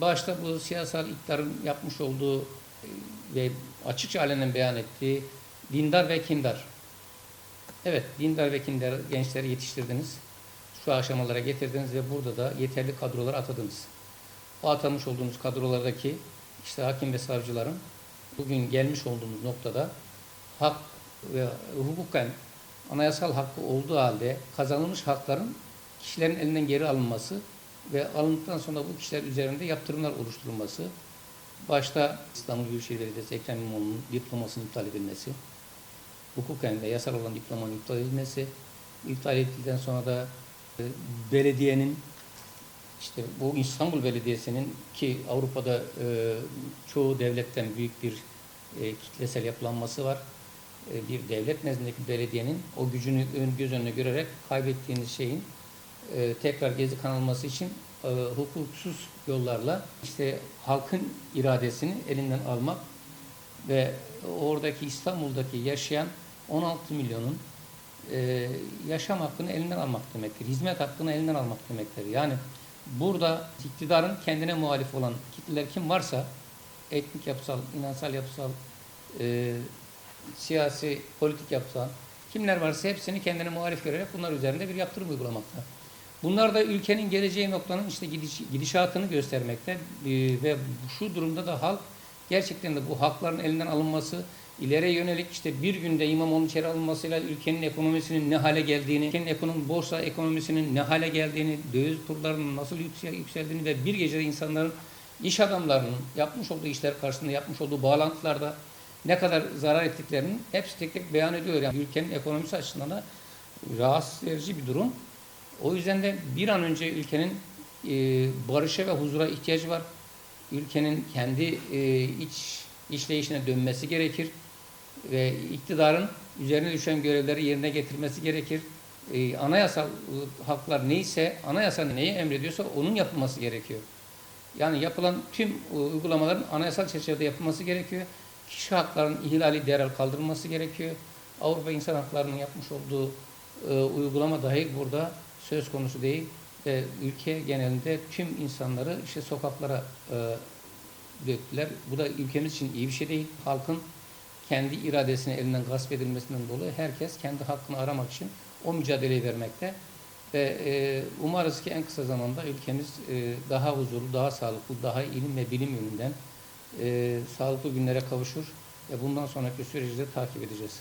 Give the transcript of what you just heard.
Başta bu siyasal iktidarın yapmış olduğu e, ve açıkça alenen beyan ettiği dindar ve kindar. Evet, dindar ve kindar gençleri yetiştirdiniz. Şu aşamalara getirdiniz ve burada da yeterli kadrolar atadınız. O atamış olduğunuz kadrolardaki işte hakim ve savcıların bugün gelmiş olduğumuz noktada hak ve hukuken anayasal hakkı olduğu halde kazanılmış hakların kişilerin elinden geri alınması ve alındıktan sonra bu kişiler üzerinde yaptırımlar oluşturulması, başta İstanbul Büyükşehir Belediyesi Ekrem İmamoğlu'nun diplomasının iptal edilmesi, hukuken ve yasal olan diplomanın iptal edilmesi, iptal edildikten sonra da e, belediyenin işte bu İstanbul Belediyesi'nin ki Avrupa'da e, çoğu devletten büyük bir e, kitlesel yapılanması var. Bir devlet nezdindeki belediyenin o gücünü göz önüne görerek kaybettiğiniz şeyin tekrar gezi kanalması için e, hukuksuz yollarla işte halkın iradesini elinden almak ve oradaki İstanbul'daki yaşayan 16 milyonun e, yaşam hakkını elinden almak demektir. Hizmet hakkını elinden almak demektir. Yani burada iktidarın kendine muhalif olan kitleler kim varsa etnik yapısal, inansal yapısal, e, siyasi, politik yapısal kimler varsa hepsini kendine muhalif görerek bunlar üzerinde bir yaptırım uygulamakta. Bunlar da ülkenin geleceği noktanın işte gidiş, gidişatını göstermekte e, ve şu durumda da halk gerçekten de bu hakların elinden alınması, ileriye yönelik işte bir günde İmamoğlu'nun içeri alınmasıyla ülkenin ekonomisinin ne hale geldiğini, ülkenin ekonomi, borsa ekonomisinin ne hale geldiğini, döviz kurlarının nasıl yüksel, yükseldiğini ve bir gecede insanların, iş adamlarının yapmış olduğu işler karşısında yapmış olduğu bağlantılarda ne kadar zarar ettiklerinin hepsi tek tek beyan ediyor. Yani ülkenin ekonomisi açısından da rahatsız edici bir durum. O yüzden de bir an önce ülkenin e, barışa ve huzura ihtiyacı var. Ülkenin kendi e, iç işleyişine dönmesi gerekir ve iktidarın üzerine düşen görevleri yerine getirmesi gerekir. E, anayasal e, haklar neyse, anayasa neyi emrediyorsa onun yapılması gerekiyor. Yani yapılan tüm e, uygulamaların anayasal çerçevede yapılması gerekiyor. Kişi haklarının ihlali derhal kaldırılması gerekiyor. Avrupa İnsan Hakları'nın yapmış olduğu e, uygulama dahi burada söz konusu değil ve ülke genelinde tüm insanları işte sokaklara e, döktüler. Bu da ülkemiz için iyi bir şey değil. Halkın kendi iradesini elinden gasp edilmesinden dolayı herkes kendi hakkını aramak için o mücadeleyi vermekte. Ve e, umarız ki en kısa zamanda ülkemiz e, daha huzurlu, daha sağlıklı, daha ilim ve bilim yönünden e, sağlıklı günlere kavuşur ve bundan sonraki süreci de takip edeceğiz.